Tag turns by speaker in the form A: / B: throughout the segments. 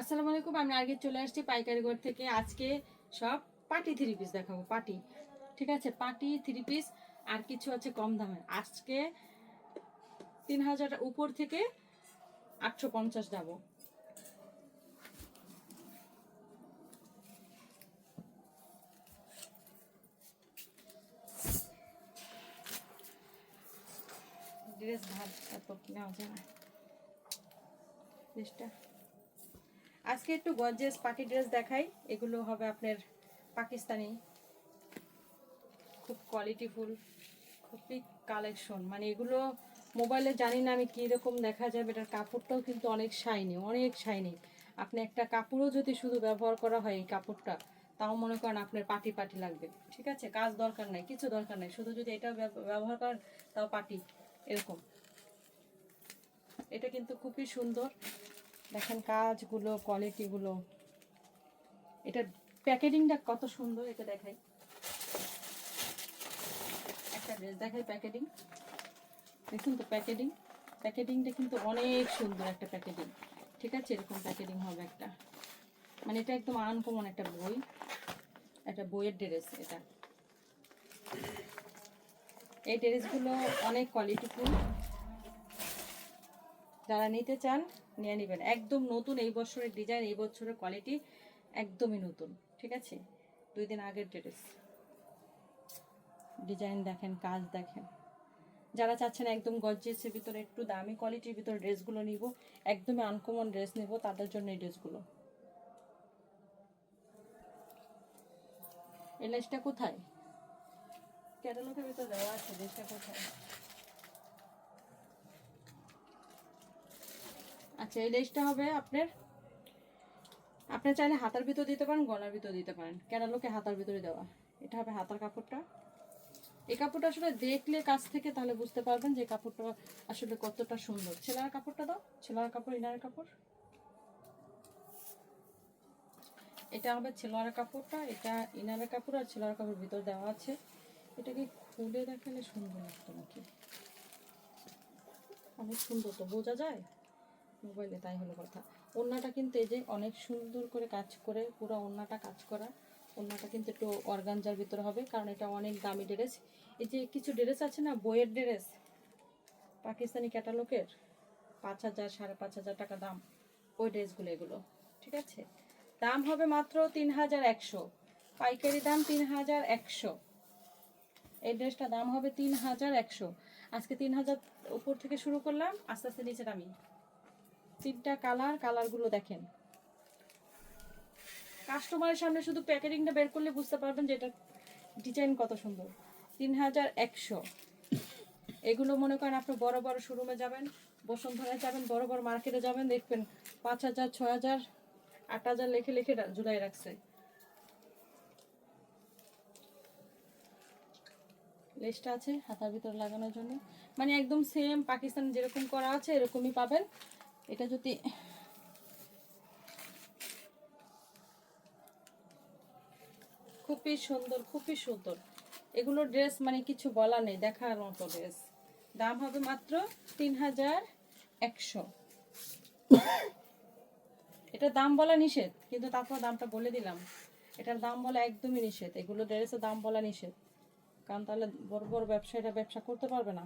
A: আসসালামু আলাইকুম, আমি আগে চলে আসছি পাইকারি ঘর থেকে। আজকে সব পাটি থ্রি পিস দেখাবো, পাটি। ঠিক আছে? পাটি থ্রি পিস আর কিছু আছে কম দামের। আজকে তিন হাজার উপর থেকে আটশো পঞ্চাশ যাব। ড্রেস ভাত এত নেওয়া যায়? না আজকে একটু গর্জিয়াস পার্টি ড্রেস দেখাই। এগুলো হবে আপনার পাকিস্তানি। খুব কোয়ালিটিফুল খুবই কালেকশন মানে এগুলো মোবাইলে জানি না আমি কীরকম দেখা যাবে এটার কাপড়টাও কিন্তু অনেক শাইনি অনেক শাইনি আপনি একটা কাপড়ও যদি শুধু ব্যবহার করা হয় এই কাপড়টা, তাও মনে করেন আপনার পাটি পাটি লাগবে। ঠিক আছে? কাজ দরকার নাই, কিছু দরকার নাই। শুধু যদি এটা ব্যবহার করেন, তাও পাটি এরকম। এটা কিন্তু খুবই সুন্দর। দেখেন কাজগুলো কোয়ালিটিগুলো এটা প্যাকেটিংটা কত সুন্দর, এটা দেখাই। একটা ড্রেস দেখাই প্যাকেটিং দেখুন তো প্যাকেটিং প্যাকেটিংটা কিন্তু অনেক সুন্দর একটা প্যাকেটিং ঠিক আছে? এরকম প্যাকেটিং হবে একটা। মানে এটা একদম আনকমন একটা বই। একটা বইয়ের ড্রেস এটা। এই ড্রেসগুলো অনেক কোয়ালিটিফুল যারা নিতে চান নিয়ে নেবেন। একদম নতুন এই বছরের ডিজাইন এই বছরের কোয়ালিটি একদমই নতুন, ঠিক আছে? দুই দিন আগের ড্রেস ডিজাইন দেখেন, কাজ দেখেন। যারা চাচ্ছেন একদম গর্জিয়াসের ভিতরে, একটু দামি কোয়ালিটির ভিতরে ড্রেসগুলো নিব, একদমই আনকমন ড্রেস নিব, তাদের জন্য এই ড্রেসগুলো এই লেসটা কোথায়? ক্যাটালগের ভিতরে দেওয়া আছে ড্রেসটা কোথায়? আচ্ছা এই লেসটা হবে আপনার। আপনি চাইলে হাতার ভিতর দিতে পারেন, গলার ভিতর দিতে পারেন। ক্যাটালগে হাতার ভিতরে দেওয়া। এটা হবে হাতার কাপড়টা। এই কাপড়টা আসলে দেখলে কাছ থেকে তাহলে বুঝতে পারবেন যে কাপড়টা আসলে কতটা সুন্দর। ছেলার কাপড়টা দাও, ছেলার কাপড় ইনার কাপড়। এটা হবে ছেলোয়ার কাপড়টা, এটা ইনারের কাপড় আর ছেলার কাপড় ভিতর দেওয়া আছে। এটাকে খুলে দেখালে সুন্দর লাগতো নাকি? অনেক সুন্দর তো, বোঝা যায়? মোবাইলে তাই হলো কথা। ওড়নাটা কিন্তু এই যে অনেক সুন্দর করে কাজ করে, পুরো ওড়নাটা কাজ করা। ওড়নাটা কিন্তু একটু অর্গানজার ভিতরে হবে, কারণ এটা অনেক দামি ড্রেস। এই যে কিছু ড্রেস আছে না, বইয়ের ড্রেস, পাকিস্তানি ক্যাটালগের, পাঁচ হাজার, সাড়ে পাঁচ হাজার টাকা দাম, ওই ড্রেসগুলো এগুলো, ঠিক আছে? দাম হবে মাত্র তিন হাজার একশো। পাইকারি দাম তিন হাজার একশো। এই ড্রেসটা দাম হবে তিন হাজার একশো। আজকে তিন হাজার উপর থেকে শুরু করলাম, আস্তে আস্তে নিচে নামি। তিনটা কালার, কালারগুলো দেখেন। কাস্টমারের সামনে শুধু প্যাকেটিংটা বের করলে বুঝতে পারবেন যে এটা ডিজাইন কত সুন্দর। তিন হাজার একশো। এগুলো মনে করেন আপনি বড় বড় শোরুমে যাবেন, বসুন্ধরায় যাবেন, বড় বড় মার্কেটে যাবেন, দেখবেন পাঁচ হাজার, ছয় হাজার, আট হাজার লেখে লেখে ঝুলাই রাখছে। লেসটা আছে হাতার ভিতর লাগানোর জন্য। মানে একদম সেম পাকিস্তান যেরকম করা আছে, এরকমই পাবেন। এটা যদি খুবই সুন্দর খুবই সুন্দর। এগুলো ড্রেস মানে কিছু বলা নেই, দেখার মতো ড্রেস দাম হবে মাত্র তিন হাজার একশো। এটার দাম বলা নিষেধ, কিন্তু তারপর দামটা বলে দিলাম। এটার দাম বলা একদমই নিষেধ, এগুলো ড্রেসের দাম বলা নিষেধ। কারণ তাহলে বড় বড় ব্যবসায়ীরা ব্যবসা করতে পারবে না।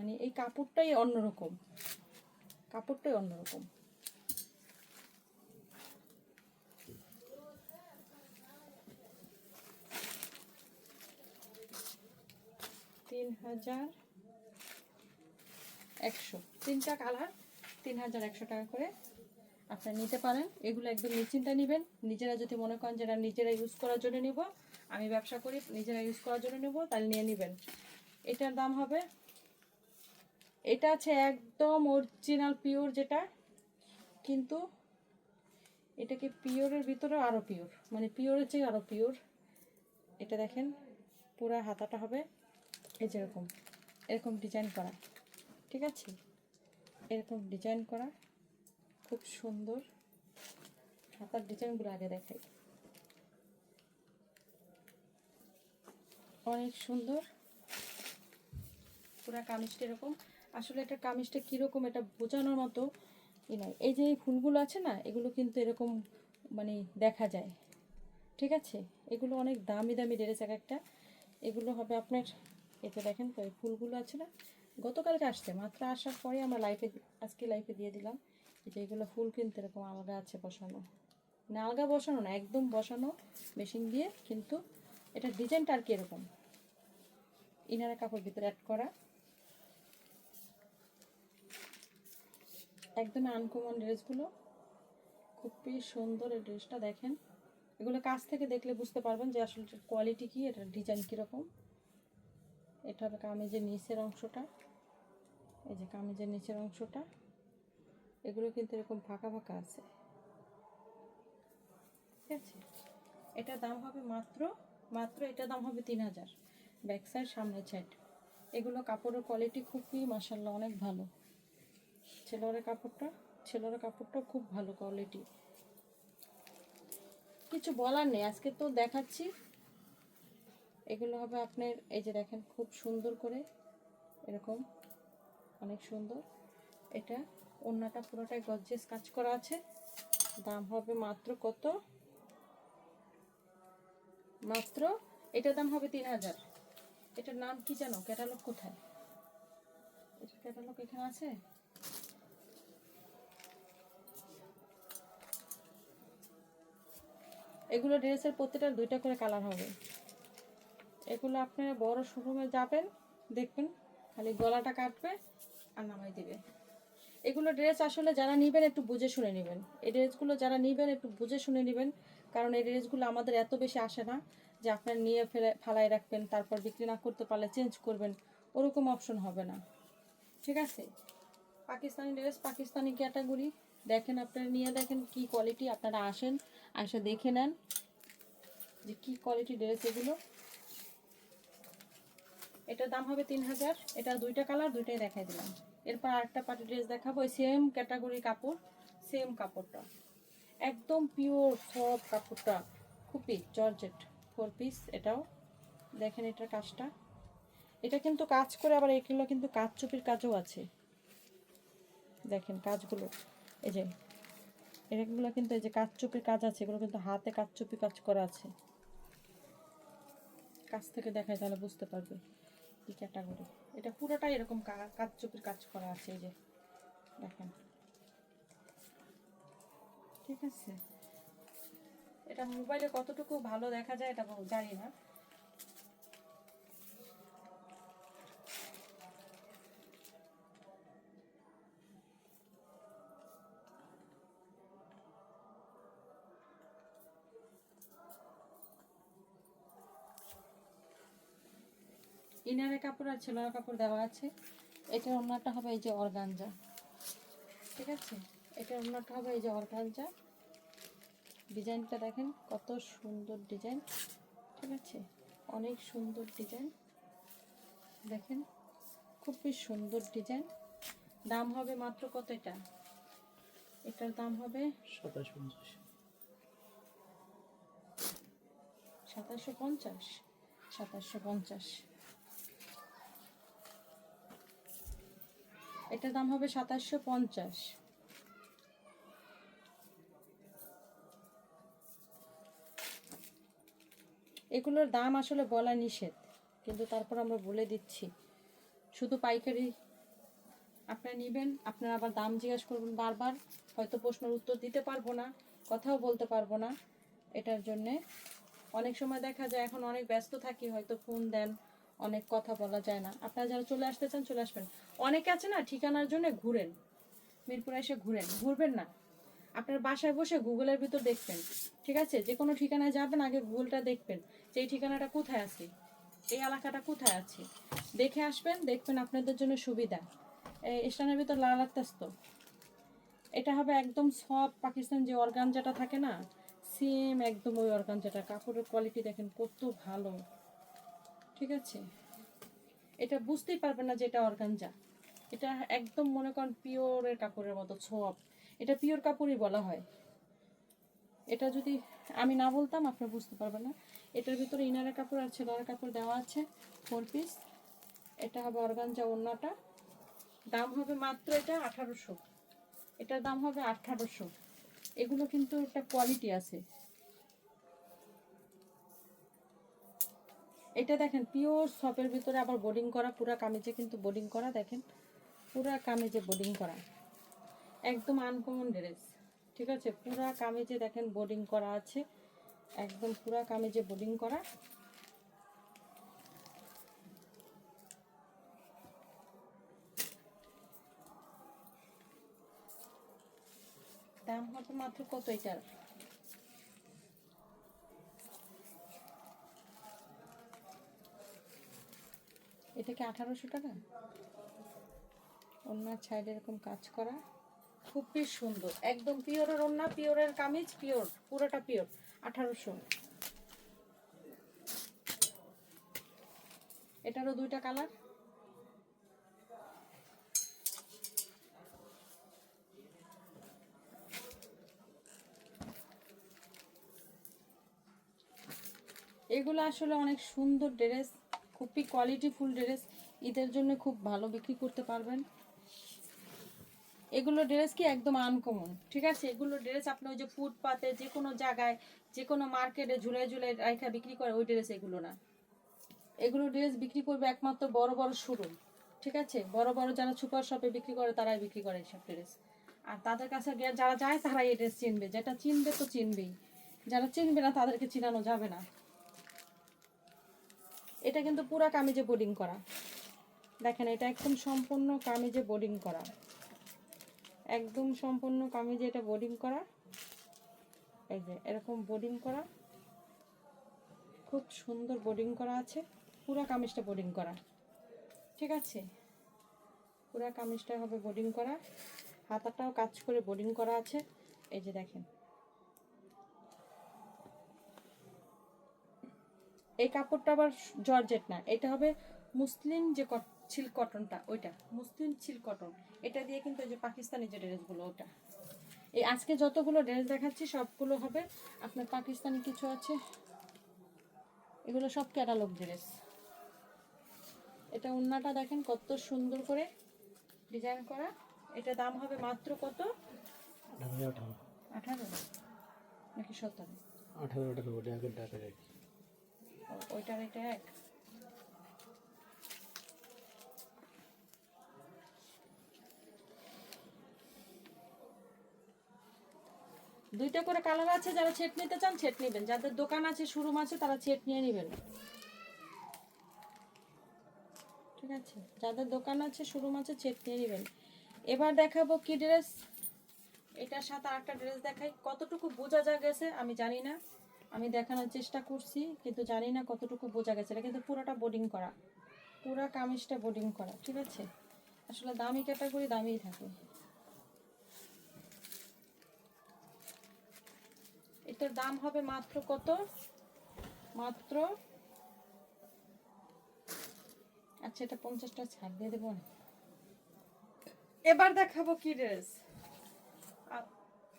A: মানে এই কাপড়টাই অন্যরকম। কাপড়টাই অন্যরকম। তিন হাজার একশো। তিনটা কালার, তিন হাজার একশো টাকা করে আপনারা নিতে পারেন। এগুলো একদম নিশ্চিন্তা নেবেন। নিজেরা যদি মনে করেন যেটা নিজেরা ইউজ করার জন্য নিব, আমি ব্যবসা করি, নিজেরা ইউজ করার জন্য নেব, তাহলে নিয়ে নেবেন। এটার দাম হবে এটা আছে একদম অরিজিনাল পিওর যেটা। কিন্তু এটাকে পিওরের ভিতরে আরও পিওর মানে পিওরের চেয়ে আরও পিওর এটা দেখেন, পুরো হাতাটা হবে এই যেরকম এরকম ডিজাইন করা, ঠিক আছে? এরকম ডিজাইন করা, খুব সুন্দর। হাতার ডিজাইনগুলো আগে দেখাই। অনেক সুন্দর। পুরা কামিজটা এরকম। আসলে এটা কামিজটা কীরকম এটা বোঝানোর মতো ই নয় এই যে এই ফুলগুলো আছে না, এগুলো কিন্তু এরকম মানে দেখা যায়। ঠিক আছে? এগুলো অনেক দামি দামি ড্রেস এক একটা। এগুলো হবে আপনার এতে দেখেন তো এই ফুলগুলো আছে না, গতকালকে আসছে, মাত্র আসার পরে আমরা লাইফে আজকে লাইফে দিয়ে দিলাম। যে এগুলো ফুল কিন্তু এরকম আলগা আছে বসানো। না, আলগা বসানো না, একদম বসানো মেশিন দিয়ে, কিন্তু এটা ডিজাইনটা আর কি এরকম। ইনারের কাপড় ভিতরে অ্যাড করা। একদম আনকমন ড্রেসগুলো খুবই সুন্দর এই ড্রেসটা দেখেন। এগুলো কাছ থেকে দেখলে বুঝতে পারবেন যে আসলে কোয়ালিটি কী, এটার ডিজাইন কীরকম। এটা হবে কামিজের নিচের অংশটা। এই যে কামিজের নিচের অংশটা। এগুলো কিন্তু এরকম ফাঁকা ফাঁকা আছে। ঠিক আছে? এটার দাম হবে মাত্র মাত্র এটার দাম হবে তিন হাজার। ব্যাক সাইড সামনের সাইড এগুলো কাপড়ের কোয়ালিটি খুবই মাসাল্লাহ অনেক ভালো। ছেলের কাপড়টা ছেলের কাপড়টা খুব ভালো কোয়ালিটি কিছু বলার নেই, আজকে তো দেখাচ্ছি। এগুলো হবে আপনার, এই যে দেখেন, খুব সুন্দর করে, এরকম অনেক সুন্দর। এটা ওড়নাটা পুরোটাই গজ্জেস কাজ করা আছে। দাম হবে মাত্র কত? মাত্র, এটার দাম হবে তিন হাজার। এটার নাম কি জানো? ক্যাটালগ কোথায়? এটা ক্যাটালগ এখানে আছে? এগুলো ড্রেসের প্রত্যেকটা দুইটা করে কালার হবে। এগুলো আপনারা বড় শোরুমে যাবেন, দেখবেন, খালি গলাটা কাটবে আর নামাই দিবে। এগুলো ড্রেস আসলে যারা নেবেন একটু বুঝে শুনে নেবেন। এই ড্রেসগুলো যারা নেবেন একটু বুঝে শুনে নেবেন, কারণ এই ড্রেসগুলো আমাদের এত বেশি আসে না যে আপনার নিয়ে ফেলে, ফালাই রাখবেন, তারপর বিক্রি না করতে পারলে চেঞ্জ করবেন, ওরকম অপশন হবে না। ঠিক আছে? পাকিস্তানি ড্রেস পাকিস্তানি ক্যাটাগরি দেখেন আপনারা, নিয়ে দেখেন কি কোয়ালিটি আপনারা আসেন। আসে দেখে নেন যে কি কোয়ালিটি ড্রেস এগুলো। এটার দাম হবে তিন হাজার। এটা দুইটা কালার দুইটাই দেখাই দিলাম। এরপর আরেকটা পার্টি ড্রেস দেখাবো ওই সেম ক্যাটাগরি কাপড় সেম কাপড়টা। একদম পিওর সব কাপড়টা, খুবই জর্জেট ফোর পিস এটাও। দেখেন এটার কাজটা। এটা কিন্তু কাজ করে, আবার এগুলো কিন্তু কাজ চুপির কাজও আছে। দেখেন কাজগুলো। এই যে এগুলো কিন্তু এই যে কাজ চুপির কাজ আছে, এগুলো কিন্তু হাতে কাজ চুপি কাজ করা আছে। কাছ থেকে দেখায় তাহলে বুঝতে পারবে কি ক্যাটাগরি এটা পুরোটাই এরকম কা- কাজ চুপির কাজ করা আছে, এই যে দেখেন। ঠিক আছে? এটা মোবাইলে কতটুকু ভালো দেখা যায় এটা জানি না। ইনারের কাপড় আর ছেলের কাপড় দেওয়া আছে। এটার ওনারটা হবে এই যে অর্গানজা। ঠিক আছে? এটার অন্যটা হবে এই যে অর্গানজা। ডিজাইনটা দেখেন কত সুন্দর ডিজাইন। ঠিক আছে? অনেক সুন্দর ডিজাইন। দেখেন খুবই সুন্দর ডিজাইন। দাম হবে মাত্র কত এটা? এটার দাম হবে
B: সাতাশ পঞ্চাশ।
A: সাতাশশো পঞ্চাশ। সাতাশশো পঞ্চাশ। এটার দাম হবে সাতাশশো পঞ্চাশ। এগুলোর দাম আসলে বলা নিষেধ, কিন্তু তারপর আমরা বলে দিচ্ছি। শুধু পাইকারি আপনারা নেবেন, আপনারা আবার দাম জিজ্ঞাসা করবেন বারবার, হয়তো প্রশ্নের উত্তর দিতে পারব না, কথাও বলতে পারব না। এটার জন্যে অনেক সময় দেখা যায়, এখন অনেক ব্যস্ত থাকি, হয়তো ফোন দেন অনেক কথা বলা যায় না। আপনারা যারা চলে আসতে চান, চলে আসবেন। অনেকে আছে না, ঠিকানার জন্য ঘুরেন। মিরপুরে এসে ঘুরেন। ঘুরবেন না। আপনার বাসায় বসে গুগলের ভিতর দেখবেন, ঠিক আছে? যে কোনো ঠিকানায় যাবেন, আগে গুগলটা দেখবেন যে এই ঠিকানাটা কোথায় আছে, এই এলাকাটা কোথায় আছে। দেখে আসবেন, দেখবেন আপনাদের জন্য সুবিধা। স্টানের ভিতর লাল লাগতেছ এটা হবে একদম সব পাকিস্তান যে অর্গানজাটা থাকে না, সেম একদম ওই অর্গানজাটা। কাপড়ের কোয়ালিটি দেখেন কত ভালো। ঠিক আছে? এটা বুঝতেই পারবেন না যে এটা অর্গানজা। এটা একদম মনে করেন পিওরের কাপড়ের মতো সব এটা পিওর কাপড়ই বলা হয়। এটা যদি আমি না বলতাম, আপনি বুঝতে পারবেন না। এটার ভিতরে ইনারের কাপড় আর ছেলের কাপড় দেওয়া আছে ফোর পিস এটা হবে অর্গানজা ওড়নাটা দাম হবে মাত্র এটা আঠারোশো। এটার দাম হবে আঠারোশো। এগুলো কিন্তু একটা কোয়ালিটি আছে। এটা দেখেন পিওর সপের ভিতরে আবার বোর্ডিং করা, পুরা কামিজে কিন্তু বোর্ডিং করা, দেখেন। পুরা কামিজে বোর্ডিং করা। একদম আনকমন ড্রেস ঠিক আছে? পুরা কামিজে দেখেন বোর্ডিং করা আছে। একদম পুরা কামিজে বোর্ডিং করা। দাম হবে মাত্র কত এটার? এটা কি আঠারোশো টাকা? অন্য সাইডে এরকম কাজ করা। খুবই সুন্দর। একদম পিওরের ওন্না পিওরের কামিজ পিওর পুরোটা পিওর আঠারোশো। এটারও দুইটা কালার এগুলো আসলে অনেক সুন্দর ড্রেস খুবই কোয়ালিটিফুল ড্রেস ঈদের জন্য খুব ভালো বিক্রি করতে পারবেন। এগুলো ড্রেস কি একদম আনকমন ঠিক আছে? এগুলো ড্রেস আপনি ওই যে ফুটপাতে যে কোনো জায়গায় যে কোনো মার্কেটে ঝুলাই ঝুলাই রাখা বিক্রি করে, ওই ড্রেস এগুলো না। এগুলো ড্রেস বিক্রি করবে একমাত্র বড় বড় শোরুম ঠিক আছে? বড় বড় যারা সুপার শপে বিক্রি করে, তারাই বিক্রি করে এইসব ড্রেস আর তাদের কাছে যারা যায়, তারাই এই ড্রেস চিনবে। যেটা চিনবে তো চিনবেই। যারা চিনবে না, তাদেরকে চিনানো যাবে না। এটা কিন্তু পুরা কামিজে বোর্ডিং করা। দেখেন, এটা একদম সম্পূর্ণ কামিজে বোর্ডিং করা। একদম সম্পূর্ণ কামিজে এটা বোর্ডিং করা। এই যে, এরকম বোর্ডিং করা। খুব সুন্দর বোর্ডিং করা আছে। পুরা কামিজটা বোর্ডিং করা। ঠিক আছে? পুরা কামিজটা হবে বোর্ডিং করা। হাতাটাও কাজ করে বোর্ডিং করা আছে। এই যে দেখেন। এই কাপড়টা আবার জর্জেট না এটা হবে মুসলিম যে সিল্ক কটনটা ওইটা মুসলিম সিল্ক কটন। এটা দিয়ে কিন্তু যে পাকিস্তানি যে ড্রেসগুলো ওটা। এই আজকে যতগুলো ড্রেস দেখাচ্ছি সবগুলো হবে আপনার পাকিস্তানি কিছু আছে। এগুলো সব ক্যাটালগ ড্রেস। এটা উন্নাটা দেখেন কত সুন্দর করে ডিজাইন করা। এটা দাম হবে মাত্র কত?
B: আঠারো।
A: নাকি সতেরো?
B: আঠারো আঠারো ওটা আগের ডাকে রাখি
A: ও- ওইটার এটা এক। দুইটা করে কালার আছে, যারা ছেট নিতে চান ছেট নেবেন। যাদের দোকান আছে, শোরুম আছে, তারা ছেট নিয়ে নেবেন। ঠিক আছে? যাদের দোকান আছে, শোরুম আছে, ছেট নিয়ে নেবেন। এবার দেখাবো কি ড্রেস এটার সাথে আরেকটা ড্রেস দেখাই। কতটুকু বোঝা যা গেছে আমি জানি না। আমি দেখানোর চেষ্টা করছি, কিন্তু জানি না কতটুকু বোঝা গেছে। এটা কিন্তু পুরোটা বোর্ডিং করা। পুরা কামিজটা বোর্ডিং করা, ঠিক আছে? আসলে দামি ক্যাটাগরি দামিই থাকে। এটার দাম হবে মাত্র কত? মাত্র আচ্ছা এটা পঞ্চাশটা ছাড়, দিয়ে দেবো এবার দেখাবো কি ড্রেস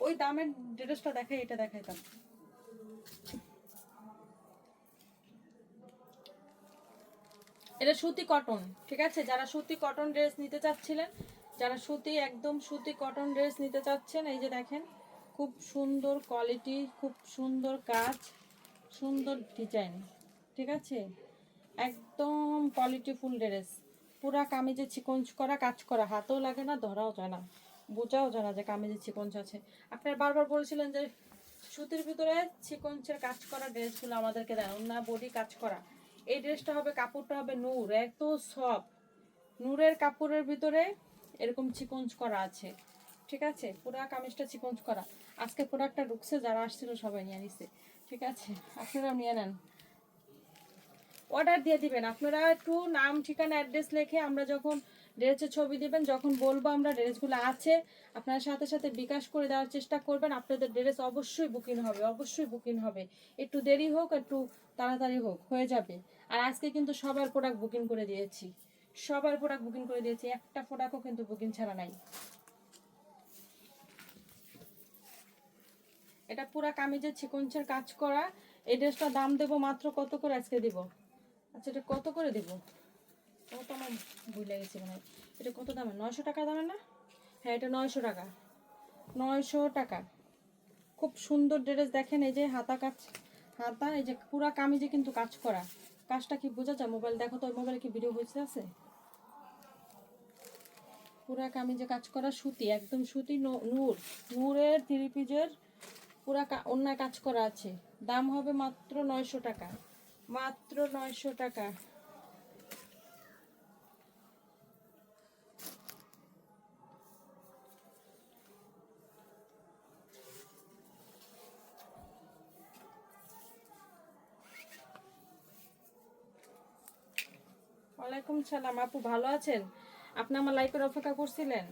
A: ওই দামের ড্রেসটা দেখাই, এটা দেখাইতাম। এটা সুতি কটন ঠিক আছে? যারা সুতি কটন ড্রেস নিতে চাচ্ছিলেন, যারা সুতি, একদম সুতি কটন ড্রেস নিতে চাচ্ছেন, এই যে দেখেন, খুব সুন্দর কোয়ালিটি খুব সুন্দর কাজ, সুন্দর ডিজাইন ঠিক আছে? একদম কোয়ালিটিফুল ড্রেস পুরা কামিজে চিকঞ্চ করা, কাজ করা, হাতেও লাগে না, ধরাও যায় না, বোঝাও যায় না যে কামিজে চিকঞ্চ আছে। আপনার বারবার বলছিলেন যে সুতির ভিতরে চিকঞ্চের কাজ করা ড্রেসগুলো আমাদেরকে দেন না বডি, কাজ করা। এই ড্রেসটা হবে, কাপড়টা হবে নূর, এত সব নূরের কাপড়ের ভিতরে এরকম চিকঞ্চ করা আছে, ঠিক আছে? পুরা কামিজটা চিকঞ্চ করা। আজকে প্রোডাক্টটা ঢুকছে, যারা আসছিল সবাই নিয়ে নিছে, ঠিক আছে? আপনারাও নিয়ে নেন। অর্ডার দিয়ে দিবেন। আপনারা একটু নাম, ঠিকানা অ্যাড্রেস লিখে আমরা যখন ড্রেসের ছবি দেবেন, যখন বলব আমরা ড্রেসগুলো আছে, আপনারা সাথে সাথে বিকাশ করে দেওয়ার চেষ্টা করবেন। আপনাদের ড্রেস অবশ্যই বুকিং হবে, অবশ্যই বুকিং হবে। একটু দেরি হোক, একটু তাড়াতাড়ি হোক, হয়ে যাবে। আর আজকে কিন্তু সবার প্রোডাক্ট বুকিং করে দিয়েছি। সবার প্রোডাক্ট বুকিং করে দিয়েছি, একটা প্রোডাক্টও কিন্তু বুকিং ছাড়া নাই। এটা পুরা কামিজের চিকঞ্চের কাজ করা। এই ড্রেসটার দাম দেবো মাত্র কত করে আজকে দিব? আচ্ছা এটা কত করে দেব? ও তো আমার ভুলে লেগেছে মনে হয় এটা কত দামে? নয়শো টাকা দামে না? হ্যাঁ এটা নয়শো টাকা। নয়শো টাকা। খুব সুন্দর ড্রেস দেখেন, এই যে হাতা কাজ, হাতা, এই যে পুরা কামিজে কিন্তু কাজ করা। কাজটা কি বোঝা যায়? মোবাইল দেখো তো মোবাইলে কি ভিডিও হয়েছে আছে? পুরা কামিজে কাজ করা সুতি, একদম সুতি নূর। নূরের থ্রি পিজের পুরা অন্যায় কাজ করা আছে। দাম হবে মাত্র নয়শো টাকা। মাত্র নয়শো টাকা। ওয়ালাইকুম সালাম। আপু ভালো আছেন? আপনি আমার লাইফের অপেক্ষা করছিলেন?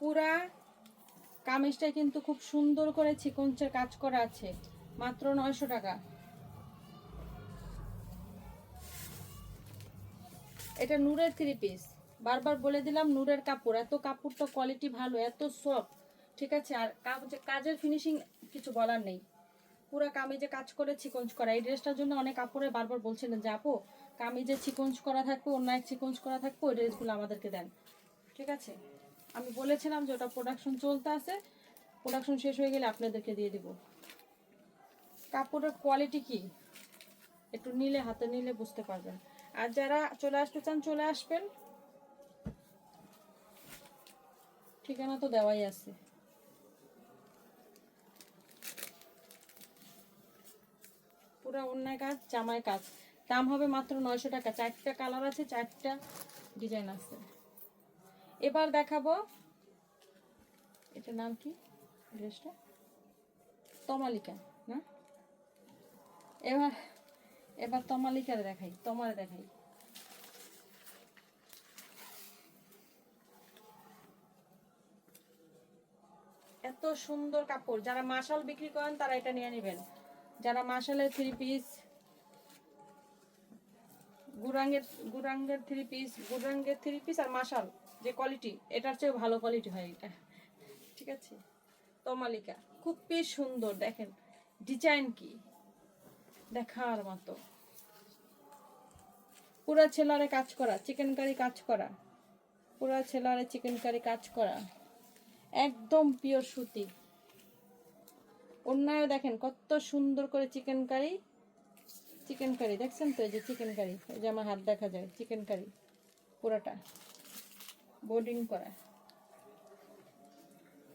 A: পুরা কামিজটা কিন্তু খুব সুন্দর করে চিকনচের কাজ করা আছে। মাত্র নয়শো টাকা। এটা নূরের থ্রি পিস বারবার বলে দিলাম নূরের কাপড়। এত কাপড়টা কোয়ালিটি ভালো, এত সফট ঠিক আছে? আর কাজ- কাজের ফিনিশিং কিছু বলার নেই। পুরো কামিজে কাজ করে চিকঞ্জ করা, এই ড্রেসটার জন্য অনেক কাপড়ে বারবার বলছিলেন যে, আপু কামিজে চিকঞ্জ করা থাকবে, অন্য এক চিকঞ্জ করা থাকবে, ওই ড্রেসগুলো আমাদেরকে দেন। ঠিক আছে? আমি বলেছিলাম যে, ওটা প্রোডাকশন চলতে আছে। প্রোডাকশন শেষ হয়ে গেলে আপনাদেরকে দিয়ে দিব। কাপড়ের কোয়ালিটি কি? একটু নিলে, হাতে নিলে বুঝতে পারবেন। আর যারা চলে আসতে চান, চলে আসবেন। ঠিকানা তো দেওয়াই আছে। পুরো অন্যায় কাজ জামায় কাজ। দাম হবে মাত্র নয়শো টাকা। চারটা কালার আছে, চারটা ডিজাইন আছে। এবার দেখাবো, এটার নাম কি? ড্রেসটা? তমালিকা, না? এবার এবার তমালিকার দেখাই, তোমার দেখাই। এত সুন্দর কাপড়। যারা মাশাল বিক্রি করেন, তারা এটা নিয়ে নেবেন। যারা মাশালের থ্রি পিস গুরাঙ্গের গুরাঙ্গের থ্রি পিস গুরাঙ্গের থ্রি পিস আর মাশাল, যে কোয়ালিটি এটার চেয়ে ভালো কোয়ালিটি হয় এটা। ঠিক আছে? তমালিকা খুব বেশ সুন্দর, দেখেন ডিজাইন কি? দেখার মতো। পুরা ছেলারে কাজ করা চিকেন কারি কাজ করা। পুরা ছেলারে চিকেন কারি কাজ করা। একদম পিওর সুতি। অন্যায় দেখেন, কত সুন্দর করে চিকেন কারি চিকেন কারি দেখছেন তো এই যে চিকেন কারি এই যে আমার হাত দেখা যায় চিকেন কারি পুরোটা বোর্ডিং করা।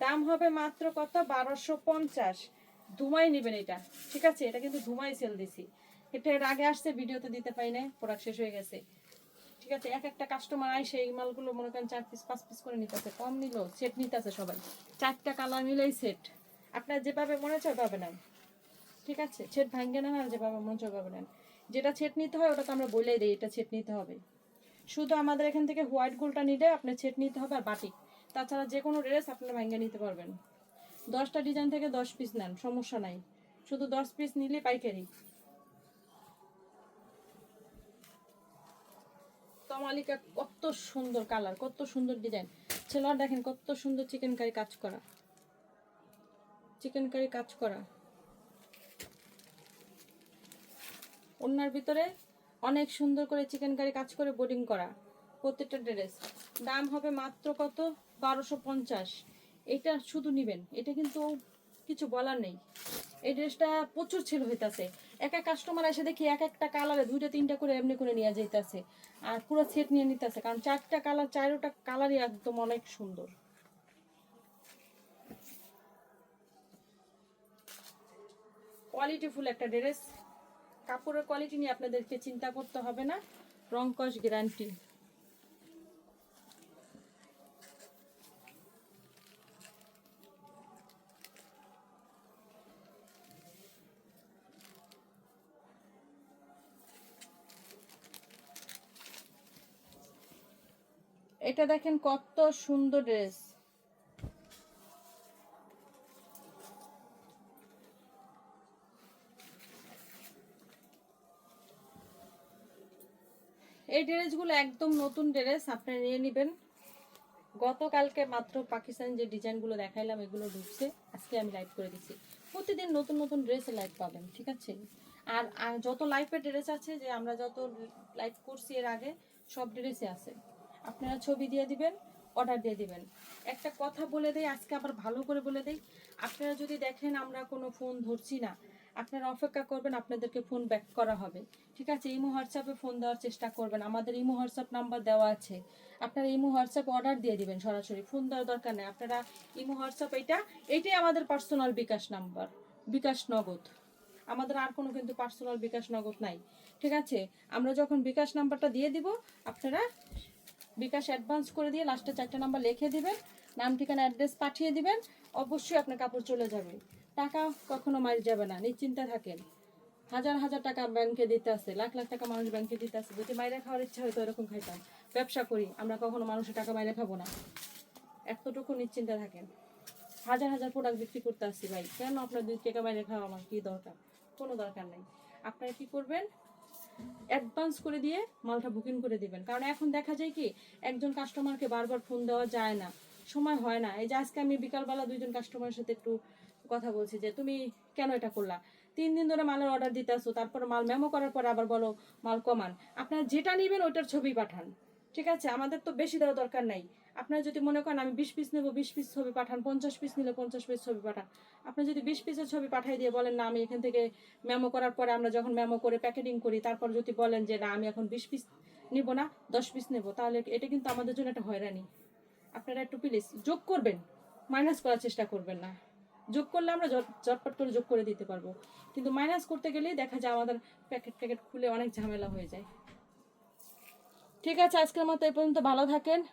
A: দাম হবে মাত্র কত? বারোশো পঞ্চাশ। ধুমাই নেবেন এটা, ঠিক আছে? এটা কিন্তু ধুমাই সেল দিছি। এটা এর আগে আসছে, ভিডিওতে দিতে পাই না প্রোডাক্ট শেষ হয়ে গেছে। ঠিক আছে? এক একটা কাস্টমার আইসে এই মালগুলো মনে করেন চার পিস পাঁচ পিস করে নিতেছে, কম নিল সেট নিতেছে সবাই। চারটা কালার মিলেই সেট আপনার যেভাবে মনে চায় পাবে নেন। ঠিক আছে? ছেট ভাঙ্গে নেন আর যেভাবে মনে চায় পাবে নেন। যেটা ছেট নিতে হয় ওটা তো আমরা বলেই দিই, এটা ছেট নিতে হবে। শুধু আমাদের এখান থেকে হোয়াইট গোলটা নিলে আপনার ছেট নিতে হবে আর বাটিক তাছাড়া যে কোনো ড্রেস আপনারা ভাঙ্গে নিতে পারবেন। দশটা ডিজাইন থেকে দশ পিস নেন, সমস্যা নাই। শুধু দশ পিস নিলে পাইকারি। তমালিকা কত সুন্দর কালার কত সুন্দর ডিজাইন ছেলের দেখেন কত সুন্দর চিকেন কারি কাজ করা। চিকেন কারি কাজ করা। ওনার ভিতরে অনেক সুন্দর করে চিকেন কারি কাজ করে বোর্ডিং করা, প্রত্যেকটা ড্রেস। দাম হবে মাত্র কত? বারোশো পঞ্চাশ। এটা শুধু নিবেন, এটা কিন্তু কিছু বলার নেই। এই ড্রেসটা প্রচুর ছিল হইতাছে। এক এক কাস্টমার এসে দেখি এক একটা কালারে দুইটা, তিনটা করে এমনি করে নিয়ে যাইতাছে। আর পুরো সেট নিয়ে নিতেছে, কারণ চারটা কালার চারোটা কালারই একদম অনেক সুন্দর। কোয়ালিটিফুল একটা ড্রেস কাপড়ের কোয়ালিটি নিয়ে আপনাদেরকে চিন্তা করতে হবে না। রং কস গ্যারান্টি এটা দেখেন কত সুন্দর ড্রেস এই ড্রেসগুলো একদম নতুন ড্রেস আপনি নিয়ে নেবেন। গতকালকে মাত্র পাকিস্তান যে ডিজাইনগুলো দেখাইলাম, এগুলো ঢুকছে। আজকে আমি লাইভ করে দিচ্ছি প্রতিদিন নতুন নতুন ড্রেসে লাইভ পাবেন, ঠিক আছে? আর যত লাইভের ড্রেস আছে, যে আমরা যত লাইভ করছি এর আগে, সব ড্রেসে আছে। আপনারা ছবি দিয়ে দিবেন অর্ডার দিয়ে দিবেন। একটা কথা বলে দেই, আজকে আবার ভালো করে বলে দেই। আপনারা যদি দেখেন আমরা কোনো ফোন ধরছি না আপনারা অপেক্ষা করবেন, আপনাদেরকে ফোন ব্যাক করা হবে। ঠিক আছে? ইমো হোয়াটসঅ্যাপে ফোন দেওয়ার চেষ্টা করবেন। আমাদের ইমো হোয়াটসঅ্যাপ নাম্বার দেওয়া আছে। আপনারা ইমো হোয়াটসঅ্যাপ অর্ডার দিয়ে দিবেন সরাসরি। ফোন দেওয়ার দরকার নেই। আপনারা ইমো হোয়াটসঅ্যাপ এটা এটাই আমাদের পার্সোনাল বিকাশ নাম্বার বিকাশ নগদ। আমাদের আর কোনো কিন্তু পার্সোনাল বিকাশ নগদ নাই। ঠিক আছে? আমরা যখন বিকাশ নাম্বারটা দিয়ে দিব, আপনারা বিকাশ অ্যাডভান্স করে দিয়ে লাস্টে চারটে নাম্বার লিখে দিবেন, নাম, ঠিকানা অ্যাড্রেস পাঠিয়ে দিবেন, অবশ্যই আপনার কাপড় চলে যাবে। টাকা কখনো মারি যাবে না, নিশ্চিন্তে থাকেন। হাজার হাজার টাকা ব্যাংকে দিতে আছে, লাখ লাখ টাকা মানুষ ব্যাংকে দিতে আছে, যদি মাইরে খাওয়ার ইচ্ছা হয়তো এরকম খাইতাম। ব্যবসা করি, আমরা কখনো মানুষের টাকা মাইরে খাব না। এতটুকু নিশ্চিন্তে থাকেন। হাজার হাজার প্রোডাক্ট বিক্রি করতে আসছি ভাই, কেন আপনার দুই টাকা বাইরে খাওয়া আমার কি দরকার? কোনো দরকার নেই। আপনারা কি করবেন? অ্যাডভান্স করে দিয়ে মালটা বুকিং করে দিবেন। কারণ এখন দেখা যায় কি, একজন কাস্টমারকে বারবার ফোন দেওয়া যায় না, সময় হয় না। এই যে আজকে আমি বিকালবেলা দুইজন কাস্টমারের সাথে একটু কথা বলছি যে তুমি কেন এটা করলা? তিন দিন ধরে মালের অর্ডার দিতে আসো তারপর মাল মেমো করার পর আবার বলো মাল কমান। আপনারা যেটা নেবেন ওইটার ছবি পাঠান, ঠিক আছে? আমাদের তো বেশি দেওয়া দরকার নাই। আপনারা যদি মনে করেন আমি বিশ পিস নেব, বিশ পিস ছবি পাঠান, পঞ্চাশ পিস নিলে পঞ্চাশ পিস ছবি পাঠান। আপনি যদি বিশ পিসের ছবি পাঠাই দিয়ে বলেন, না, আমি এখান থেকে মেমো করার পরে আমরা যখন মেমো করে প্যাকেটিং করি, তারপর যদি বলেন যে, না, আমি এখন বিশ পিস নিব না, দশ পিস নেব, তাহলে এটা কিন্তু আমাদের জন্য একটা হয়রানি। আপনারা একটু প্লিজ যোগ করবেন মাইনাস করার চেষ্টা করবেন না। যোগ করলে আমরা ঝট- ঝটপট করে যোগ করে দিতে পারব। কিন্তু মাইনাস করতে গেলেই দেখা যায় আমাদের প্যাকেট প্যাকেট খুলে অনেক ঝামেলা হয়ে যায়। ঠিক আছে, আজকের মতো এই পর্যন্ত। ভালো থাকেন।